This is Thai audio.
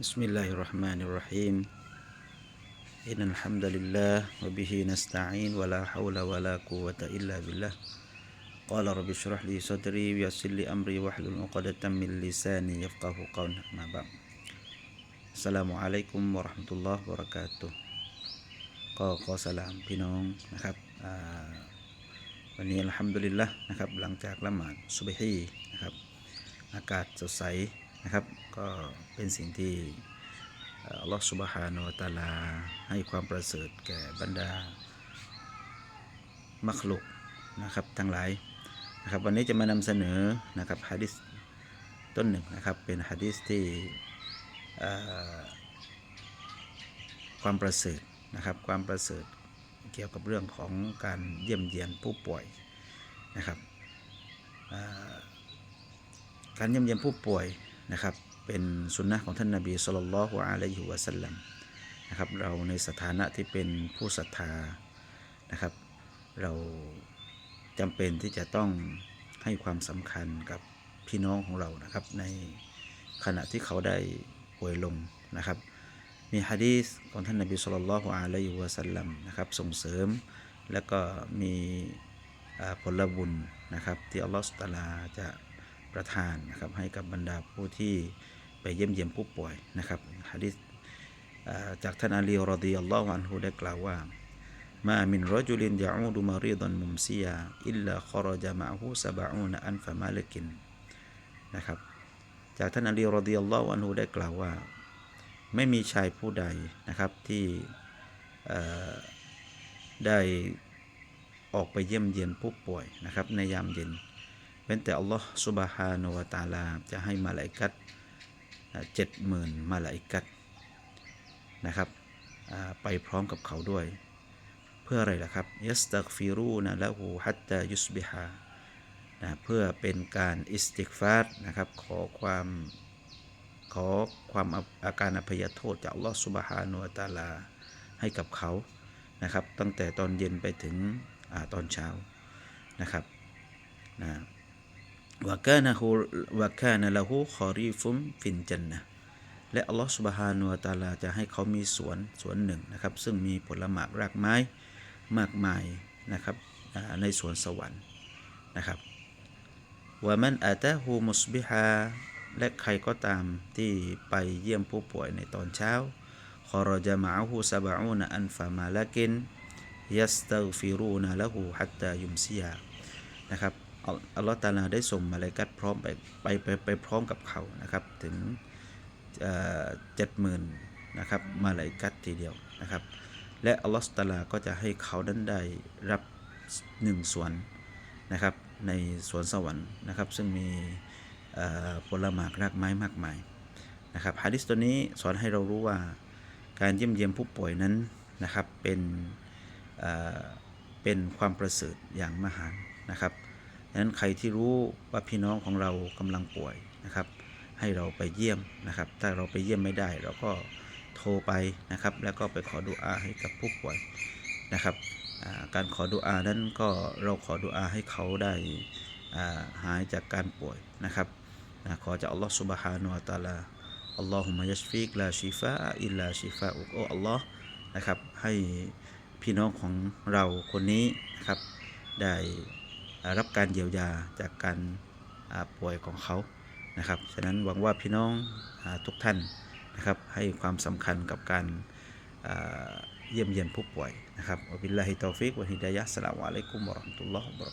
بسم الله الرحمن الرحيم إن الحمد لله وبه نستعين ولا حول ولا قوة إلا بالله قال رب اشرح لي صدري ويسر لي أمري واحلل عقدة من لساني يفقه قولي ما بعد السلام عليكم ورحمة الله وبركاته ก็ขอสลามพี่น้องนะครับอ่าวันนี้อัลฮัมดุลิลละนะครับ หลังจากละหมาดซุบฮีนะครับ อากาศสดใส นะครับก็เป็นสิ่งที่อัลลอฮฺสุบฮานอตาลาให้ความประเสริฐแก่บรรดา มักลุกนะครับทั้งหลายนะครับวันนี้จะมานำเสนอนะครับฮะดิษต้นหนึ่งนะครับเป็นฮะดิษที่ความประเสริฐนะครับความประเสริฐเกี่ยวกับเรื่องของการเยี่ยมเยียนผู้ป่วยนะครับการเยี่ยมเยียนผู้ป่วย นะครับ เป็นสุนนะของท่านนาบีสุลต่านละฮ์อะลัยฮิวะสัลลัมนะครับ เราในสถานะที่เป็นผู้ศรัทธานะครับ เราจำเป็นที่จะต้องให้ความสำคัญกับพี่น้องของเรานะครับ ในขณะที่เขาได้ป่วยลงนะครับ มีฮะดีษของท่านนบีสุลต่านละฮ์อะลัยฮิวะสัลลัมนะครับ ส่งเสริมแล้วก็มีผลบุญนะครับ ที่อัลลอฮฺสุตาลาจะ ประทานนะครับให้กับบรรดาผู้ที่ไปเยี่ยมเยียมผู้ป่วยนะครับฮะดีษจากท่านอาลีรอฎิยัลลอฮุอันฮุได้กล่าวว่ามามินรจุลินยะอูดุมารีดันมุมซียาอิลลาคอรจามะฮูสบะอูนอันฟะมาลกินนะครับจากท่านอาลีรอฎิยัลลอฮุอันฮุได้กล่าวว่า ไม่มีชายผู้ใดนะครับที่ได้ออกไปเยี่ยมเยียนผู้ป่วยนะครับในยามเย็น เว้นแต่อัลลอฮ์สุบฮานวะตาลาจะให้มาลาอิกัตเจ็ดหมื่นมาลาอิกัตนะครับไปพร้อมกับเขาด้วย เพื่ออะไรล่ะครับยัสตักฟิรูนะละหูฮัตตายุสบิฮานะเพื่อเป็นการอิสติกฟาร์นะครับขอความขอความอาอาการอภัยโทษจากอัลลอฮ์สุบฮานุวะตาลาให้กับเขานะครับ ตั้งแต่ตอนเย็นไปถึงอตอนเช้านะครับนะ วะกานะฮูวะกานะละหูคอรีฟุมฟินจันนะและอัลลอฮ์สุบฮานุวะตาลาจะให้เขามีสวนสวนหนึ่งนะครับ ซึ่งมีผลหมากรากไม้มากมายนะครับในสวนสวรรค์นะครับว่ามันอาตาฮูมุสบิฮาและใครก็ตามที่ไปเยี่ยมผู้ป่วยในตอนเช้าคอรจามะฮูซาบะอูนอันฟามาลากินยัสตัฟิรูนะละหูฮัตตายุมซิยานะครับ อัลลอฮ์ตาลาได้ส่งมาลากัตพร้อมไปไปไปไปพร้อมกับเขานะครับถึงเจ็ดหมื่นนะครับมาลากัตทีเดียวนะครับ และอัลลอฮ์ตาลาก็จะให้เขานั้นได้รับหนึ่งสวนนะครับในสวนสวรรค์นะครับ ซึ่งมีผลหมากรากไม้มากมายนะครับฮะดิษตัวนี้สอนให้เรารู้ว่าการเยี่ยมเยียมผู้ป่วยนั้นนะครับเป็นเอ่อเป็นความประเสริฐอย่างมหานะครับ ดังนั้นใครที่รู้ว่าพี่น้องของเรากำลังป่วยนะครับ ให้เราไปเยี่ยมนะครับ ถ้าเราไปเยี่ยมไม่ได้เราก็โทรไปนะครับ แล้วก็ไปขอดุอาให้กับผู้ป่วยนะครับการขอดุอานั้นก็เราขอดุอาให้เขาได้หายจากการป่วยนะครับนะขอจากอัลลอฮฺสุบฮานุวะตะอาลาอัลลอฮุมะยัชฟิกลาชิฟาอิลลาชิฟาอุกโออัลลอฮ์นะครับให้พี่น้องของเราคนนี้นะครับได้ รับการเยียวยาจากการป่วยของเขานะครับ ฉะนั้นหวังว่าพี่น้องอทุกท่านนะครับให้ความสำคัญกับการเยี่ยมเยียนผู้ป่วยนะครับอับิลลาฮิตอฟิกวะฮิดายะสลามอะลัยกุมวะรอมตุลลอฮ์บรอก